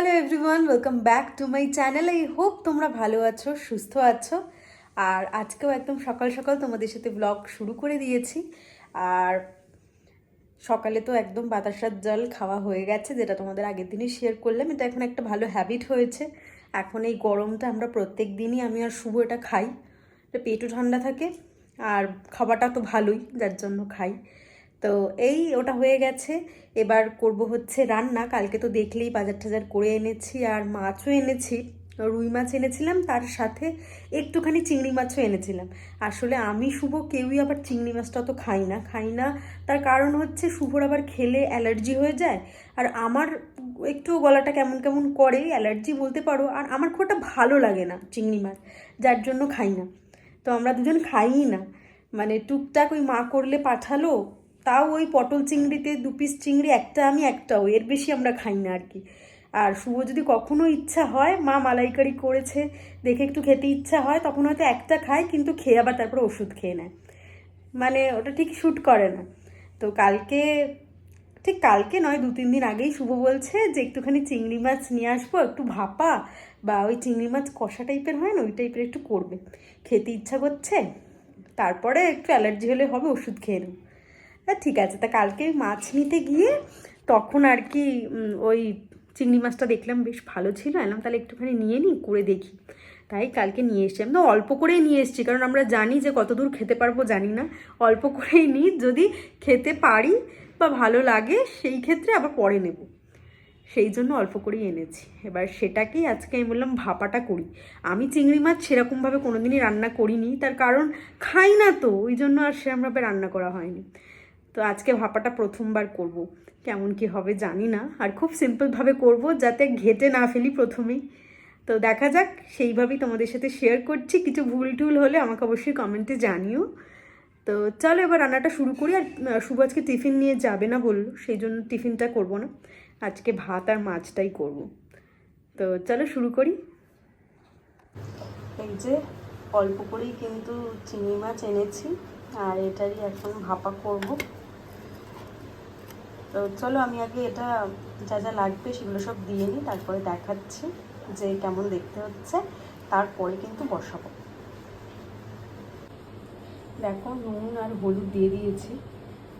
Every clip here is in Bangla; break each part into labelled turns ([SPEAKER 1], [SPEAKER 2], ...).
[SPEAKER 1] Hello everyone welcome back to my channel I hope তোমরা ভালো আছো, সুস্থ আছো। আর আজকেও একদম সকাল সকাল তোমাদের সাথে ব্লগ শুরু করে দিয়েছি। আর সকালে তো একদম বাতাসার জল খাওয়া হয়ে গেছে, যেটা তোমাদের আগের দিনই শেয়ার করলাম। এটা এখন একটা ভালো হ্যাবিট হয়েছে। এখন এই গরমটা আমরা প্রত্যেক দিনই আমি আর শুভ এটা খাই। এটা পেটও ঠান্ডা থাকে, আর খাবারটা তো ভালোই, যার জন্য খাই। তো এই ওটা হয়ে গেছে। এবার করব হচ্ছে রান্না। কালকে তো দেখলেই বাজার টাজার করে এনেছি আর মাছও এনেছি। রুই মাছ এনেছিলাম, তার সাথে একটুখানি চিংড়ি মাছও এনেছিলাম। আসলে আমি, শুভ, কেউই আবার চিংড়ি মাছটা তো খাই না। খাই না, তার কারণ হচ্ছে শুভর আবার খেলে অ্যালার্জি হয়ে যায়। আর আমার একটু গলাটা কেমন কেমন করে, অ্যালার্জি বলতে পারো, আর আমার খুব একটা ভালো লাগে না চিংড়ি মাছ, যার জন্য খাই না। তো আমরা দুজন খাইই না। মানে টুকটাক ওই মা করলে পাঠালো তাও ওই পটল চিংড়িতে দু পিস চিংড়ি, একটা আমি, একটাও, এর বেশি আমরা খাই না আর কি। আর শুভ যদি কখনো ইচ্ছা হয়, মা মালাইকারি করেছে, দেখে একটু খেতে ইচ্ছা হয়, তখন হয়তো একটা খায়, কিন্তু খেয়ে আবার তারপর ওষুধ খেয়ে নেয়। মানে ওটা ঠিক শ্যুট করে না। তো কালকে, ঠিক কালকে নয়, দু, তিন দিন আগেই শুভ বলছে যে, একটুখানি চিংড়ি মাছ নিয়ে আসব, একটু ভাপা, বা ওই চিংড়ি মাছ কষা টাইপের হয় না, ওই টাইপের একটু করবে। খেতে ইচ্ছা করছে, তারপরে একটু অ্যালার্জি হলে হবে, ওষুধ খেয়ে নেব। হ্যাঁ ঠিক আছে, তা কালকে মাছ নিতে গিয়ে তখন আর কি ওই চিংড়ি মাছটা দেখলাম বেশ ভালো ছিল, এলাম তাহলে একটুখানি নিয়ে নিই, করে দেখি। তাই কালকে নিয়ে এসছি। আমি তো অল্প করেই নিয়ে এসেছি, কারণ আমরা জানি যে কতদূর খেতে পারব, জানি না। অল্প করেই নিই, যদি খেতে পারি বা ভালো লাগে, সেই ক্ষেত্রে আবার পরে নেব। সেই জন্য অল্প করেই এনেছি। এবার সেটাকেই আজকে আমি বললাম ভাপাটা করি। আমি চিংড়ি মাছ সেরকমভাবে কোনোদিনই রান্না করিনি, তার কারণ খাই না তো, ওই জন্য আর সেরকমভাবে রান্না করা হয়নি। তো আজকে ভাপাটা প্রথমবার করব। কেমন কি হবে জানি না। আর খুব সিম্পলভাবে করব যাতে ঘেটে না ফেলি প্রথমেই। তো দেখা যাক, সেইভাবেই তোমাদের সাথে শেয়ার করছি। কিছু ভুল টুল হলে আমাকে অবশ্যই কমেন্টে জানিও। তো চলো এবার রান্নাটা শুরু করি। আর শুভ আজকে টিফিন নিয়ে যাবে না বলল, সেই জন্য টিফিনটা করব না। আজকে ভাত আর মাছটাই করব। তো চলো শুরু করি। এই যে অল্প করেই কিন্তু চিংড়ি মাছ এনেছি। আর এটারই এখন ভাপা করব। তো চলো আমি আগে এটা যা যা লাগবে সেগুলো সব দিয়ে নিই, তারপরে দেখাচ্ছি যে কেমন দেখতে হচ্ছে, তারপরে কিন্তু বসাবো। দেখো, নুন আর হলুদ দিয়ে দিয়েছি।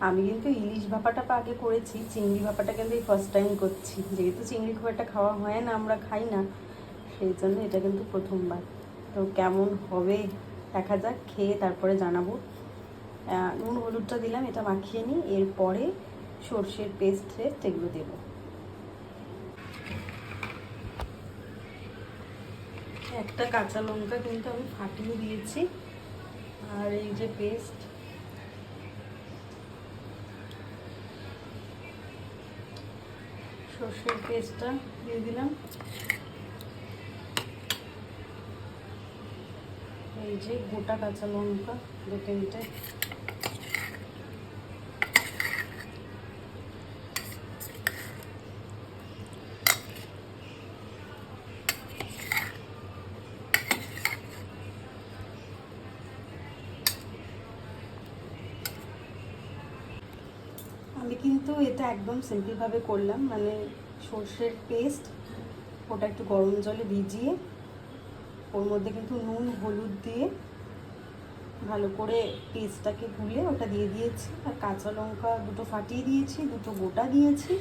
[SPEAKER 1] আমি কিন্তু ইলিশ ভাপাটা আগে করেছি, চিংড়ি ভাপাটা কিন্তু এই ফার্স্ট টাইম করছি। যেহেতু চিংড়ি খুব একটা খাওয়া হয় না, আমরা খাই না, সেই জন্য এটা কিন্তু প্রথমবার। তো কেমন হবে দেখা যাক, খেয়ে তারপরে জানাব। নুন হলুদটা দিলাম, এটা মাখিয়ে নিই। এরপরে সর্ষের পেস্ট টেস্ট এগুলো দেবো। একটা কাঁচা লঙ্কা কিন্তু আমি ফাটিয়ে দিয়েছি। আর এই যে পেস্ট। সর্ষের পেস্টটা দিয়ে দিলাম। এই যে গোটা কাঁচা লঙ্কা দু তিনটে আমি কিন্তু এটা একদম সিম্পলভাবে করলাম মানে সর্ষের পেস্ট ওটা একটু গরম জলে ভিজিয়ে, ওর মধ্যে কিন্তু নুন, হলুদ দিয়ে ভালো করে পেস্টটাকে গুলে ওটা দিয়ে দিয়েছি। আর কাঁচা লঙ্কা দুটো ফাটিয়ে দিয়েছি, দুটো গোটা দিয়েছি।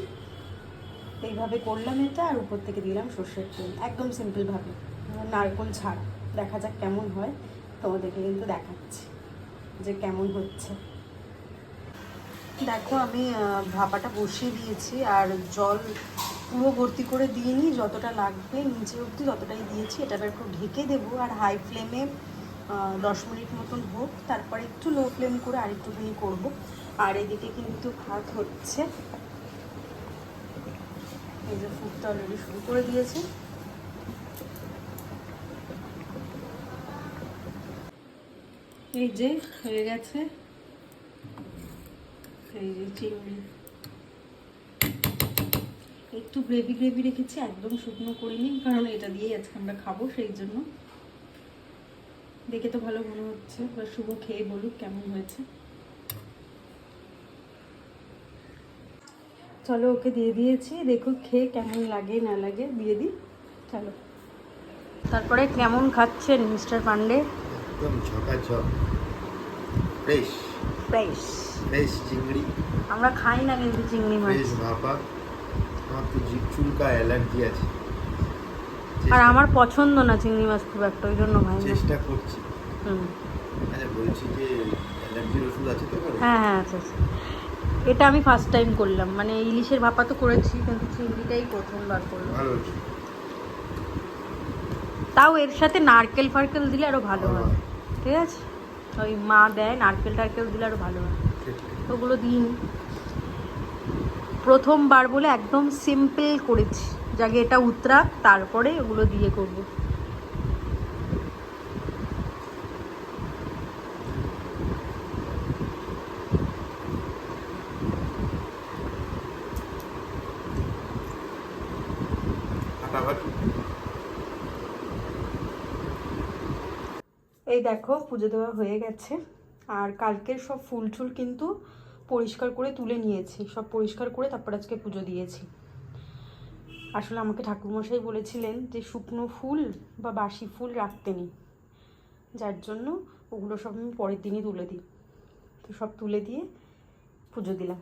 [SPEAKER 1] এইভাবে করলাম এটা আর উপর থেকে দিলাম সর্ষের তেল, একদম সিম্পলভাবে নারকোল ছাড়া দেখা যাক কেমন হয়, তোমাদেরকে কিন্তু দেখাচ্ছি যে কেমন হচ্ছে। দেখো, আমি ভাপাটা বসিয়ে দিয়েছি আর জল পুরো ভর্তি করে দিইনি। যতটা লাগবে নিচে অবধি ততটাই দিয়েছি। এটা একটু ঢেকে দেবো আর হাই ফ্লেমে দশ মিনিট মতন হোক। তারপরে একটু লো ফ্লেম করে আরেকটুখানি করব। আর এদিকে কিন্তু ভাত হচ্ছে। এই যে ফুটটা অলরেডি শুরু করে দিয়েছে। এই যে, হয়ে গেছে। এই যে চিংড়ি একটু গ্রেভি গ্রেভি রেখেছি, একদম শুকনো করিনি, কারণ এটা দিয়েই আজকে আমরা খাব, সেই জন্য। দেখে তো ভালো মনে হচ্ছে শুভ খেয়ে বলুক কেমন হয়েছে। চলো ওকে দিয়ে দিয়েছি দেখো খেয়ে কেমন লাগে, না লাগে, দিয়ে দিই। চলো। তারপরে কেমন খাচ্ছেন মিস্টার পান্ডে?
[SPEAKER 2] একদম ঝকাঝক। ফ্রেশ
[SPEAKER 1] ফ্রেশ
[SPEAKER 2] চিংড়ি।
[SPEAKER 1] আমরা খাই না কিন্তু চিংড়ি মাছ।
[SPEAKER 2] ফ্রেশ ভাপা। আমার তো জিভ চুলকা অ্যালার্জি আছে।
[SPEAKER 1] আর আমার পছন্দ না চিংড়ি মাছ খুব একটা ওই জন্য ভাই
[SPEAKER 2] চেষ্টা করছি।
[SPEAKER 1] হুম।
[SPEAKER 2] আচ্ছা বলছি যে অ্যালার্জির ওষুধ আছে তো
[SPEAKER 1] হ্যাঁ হ্যাঁ আচ্ছা আচ্ছা এটা আমি ফার্স্ট টাইম করলাম। মানে ইলিশের ভাপা তো করেছি কিন্তু চিংড়িটাই প্রথমবার করলাম।
[SPEAKER 2] ভালো
[SPEAKER 1] তাও এর সাথে নারকেল ফারকেল দিলে আরও ভালো হয়। ঠিক আছে? ওই মা দেয়, নারকেল টারকেল দিলে আরও ভালো হয়। ওগুলো দিন প্রথমবার বলে একদম সিম্পল করেছি। যাকে এটা উতরাক, তারপরে ওগুলো দিয়ে করব। এই দেখো, পুজো দেওয়া হয়ে গেছে। আর কালকের সব ফুল টুল কিন্তু পরিষ্কার করে তুলে নিয়েছি। সব পরিষ্কার করে তারপর আজকে পুজো দিয়েছি। আসলে আমাকে ঠাকুরমশাই বলেছিলেন যে, শুকনো ফুল বা বাসি ফুল রাখতে নেই। যার জন্য ওগুলো সব আমি পরের দিনই তুলে দিই। তো সব তুলে দিয়ে পুজো দিলাম।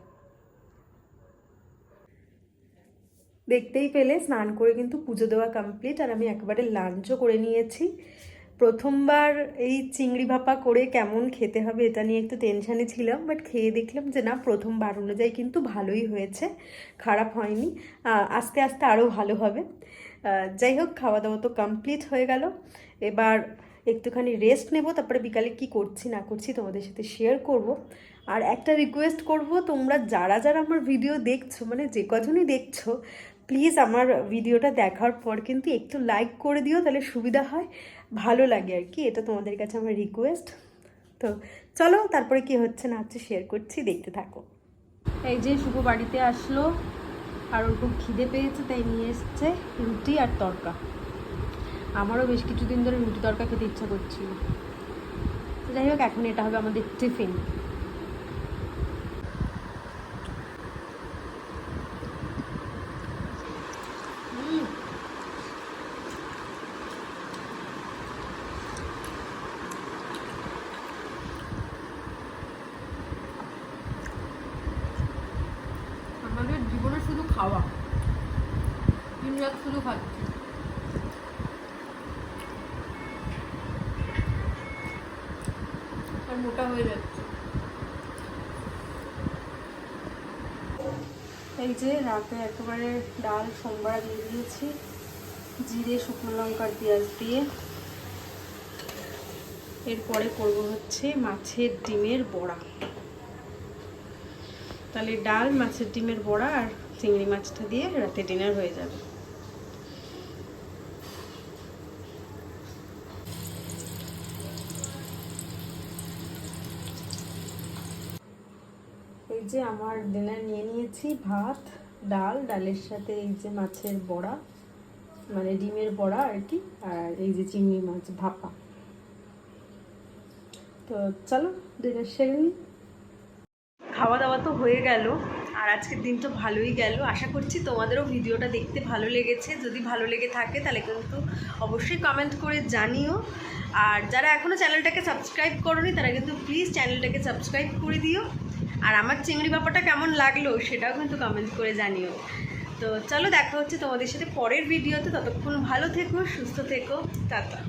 [SPEAKER 1] দেখতেই পেলে, স্নান করে কিন্তু পুজো দেওয়া কমপ্লিট আর আমি একবারে লাঞ্চও করে নিয়েছি। প্রথমবার এই চিংড়ি ভাপা করে কেমন খেতে হবে এটা নিয়ে একটু টেনশানে ছিলাম বাট খেয়ে দেখলাম যে না, প্রথমবার অনুযায়ী কিন্তু ভালোই হয়েছে, খারাপ হয়নি। আস্তে আস্তে আরও ভালো হবে। যাই হোক খাওয়া দাওয়া তো কমপ্লিট হয়ে গেল। এবার একটুখানি রেস্ট নেব, তারপরে বিকালে কি করছি, না করছি তোমাদের সাথে শেয়ার করব। আর একটা রিকোয়েস্ট করব, তোমরা যারা যারা আমার ভিডিও দেখছ মানে যে কজনই দেখছ প্লিজ আমার ভিডিওটা দেখার পর কিন্তু একটু লাইক করে দিও, তাহলে সুবিধা হয়। ভালো লাগে আর কি, এটা তোমাদের কাছে আমার রিকোয়েস্ট তো চলো, তারপরে কি হচ্ছে না হচ্ছে শেয়ার করছি, দেখতে থাকো। এই যে শুভ বাড়িতে আসলো, আর ওর খুব খিদে পেয়েছে, তাই নিয়ে এসছে রুটি আর তরকা। আমারও বেশ কিছুদিন ধরে রুটি তরকা খেতে ইচ্ছা করছিল। যাই হোক, এখন এটা হবে আমাদের টিফিন হুম আমাদের জীবনে শুধু খাওয়া। দিন রাত শুধু খাচ্ছি। আর মোটা হয়ে যাচ্ছে। এই যে রাতে একেবারে ডাল, সোমবার দিয়ে দিয়েছি। জিরে, শুকনো লঙ্কার পেঁয়াজ দিয়ে। এরপরে করব হচ্ছে মাছের ডিমের বড়া। তাহলে ডাল, মাছের ডিমের বড়া আর চিংড়ি মাছটা দিয়ে রাতে ডিনার হয়ে যাবে। এই যে আমার ডিনার নিয়ে নিয়েছি ভাত ডাল ডালের সাথে এই যে মাছের বড়া মানে ডিমের বড়া আর কি আর এই যে চিংড়ি মাছ ভাপা। তো চলো ডিনার সেরে নিই খাওয়া দাওয়া তো হয়ে গেল। আর আজকের দিন তো ভালোই গেল। আশা করছি তোমাদেরও ভিডিওটা দেখতে ভালো লেগেছে। যদি ভালো লেগে থাকে তাহলে কিন্তু অবশ্যই কমেন্ট করে জানিও। আর যারা এখনও চ্যানেলটাকে সাবস্ক্রাইব করনি, তারা কিন্তু প্লিজ চ্যানেলটাকে সাবস্ক্রাইব করে দিও। আর আমার চিংড়ি ব্যাপারটা কেমন লাগল সেটাও কিন্তু কমেন্ট করে জানিও। তো চলো দেখা হচ্ছে তোমাদের সাথে পরের ভিডিওতে। ততক্ষণ ভালো থেকো, সুস্থ থেকো। টাটা।